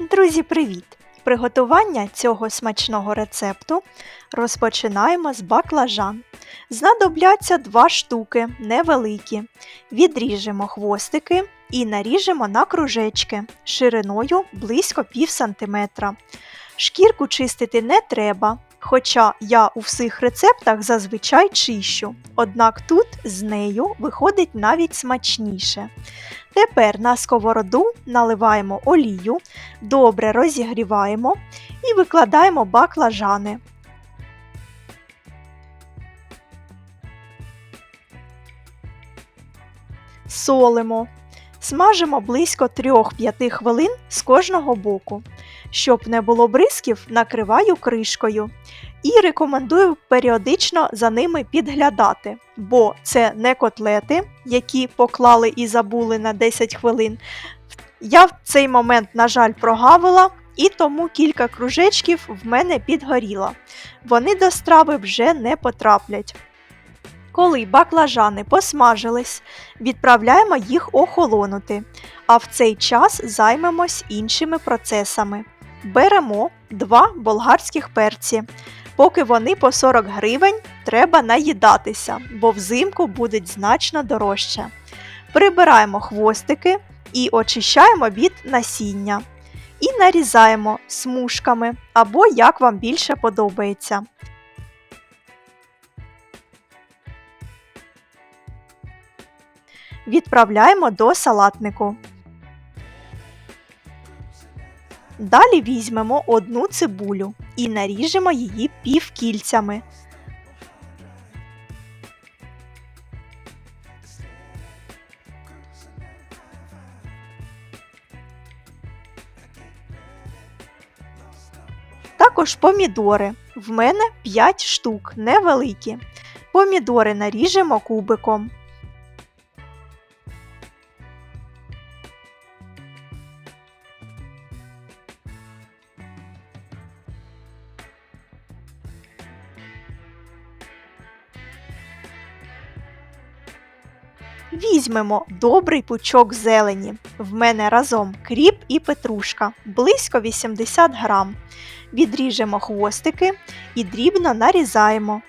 Друзі, привіт! Приготування цього смачного рецепту розпочинаємо з баклажан. Знадобляться два штуки невеликі. Відріжемо хвостики і наріжемо на кружечки шириною близько пів сантиметра. Шкірку чистити не треба, хоча я у всіх рецептах зазвичай чищу, однак тут з нею виходить навіть смачніше. Тепер на сковороду наливаємо олію, добре розігріваємо і викладаємо баклажани. Солимо. Смажимо близько 3-5 хвилин з кожного боку. Щоб не було бризків, накриваю кришкою і рекомендую періодично за ними підглядати, бо це не котлети, які поклали і забули на 10 хвилин. Я в цей момент, на жаль, прогавила, і тому кілька кружечків в мене підгоріло. Вони до страви вже не потраплять. Коли баклажани посмажились, відправляємо їх охолонути, а в цей час займемось іншими процесами. Беремо два болгарських перці. Поки вони по 40 гривень, треба наїдатися, бо взимку будуть значно дорожче. Прибираємо хвостики і очищаємо від насіння. І нарізаємо смужками або як вам більше подобається. Відправляємо до салатнику. Далі візьмемо одну цибулю і наріжемо її півкільцями. Також помідори. В мене 5 штук, невеликі. Помідори наріжемо кубиком. Візьмемо добрий пучок зелені. В мене разом кріп і петрушка близько 80 грам. Відріжемо хвостики і дрібно нарізаємо.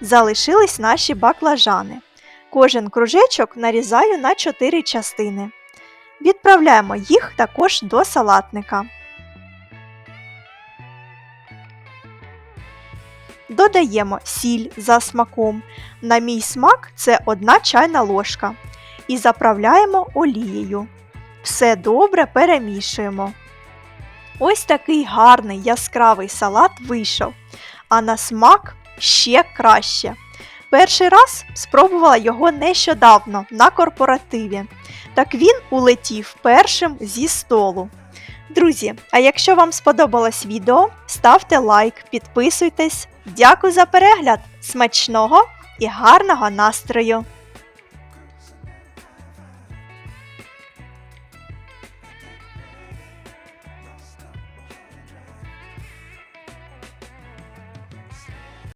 Залишились наші баклажани. Кожен кружечок нарізаю на 4 частини. Відправляємо їх також до салатника. Додаємо сіль за смаком. На мій смак це 1 чайна ложка. І заправляємо олією. Все добре перемішуємо. Ось такий гарний яскравий салат вийшов. А на смак ще краще. Перший раз спробувала його нещодавно на корпоративі. Так він улетів першим зі столу. Друзі, а якщо вам сподобалось відео, ставте лайк, підписуйтесь. Дякую за перегляд! Смачного і гарного настрою!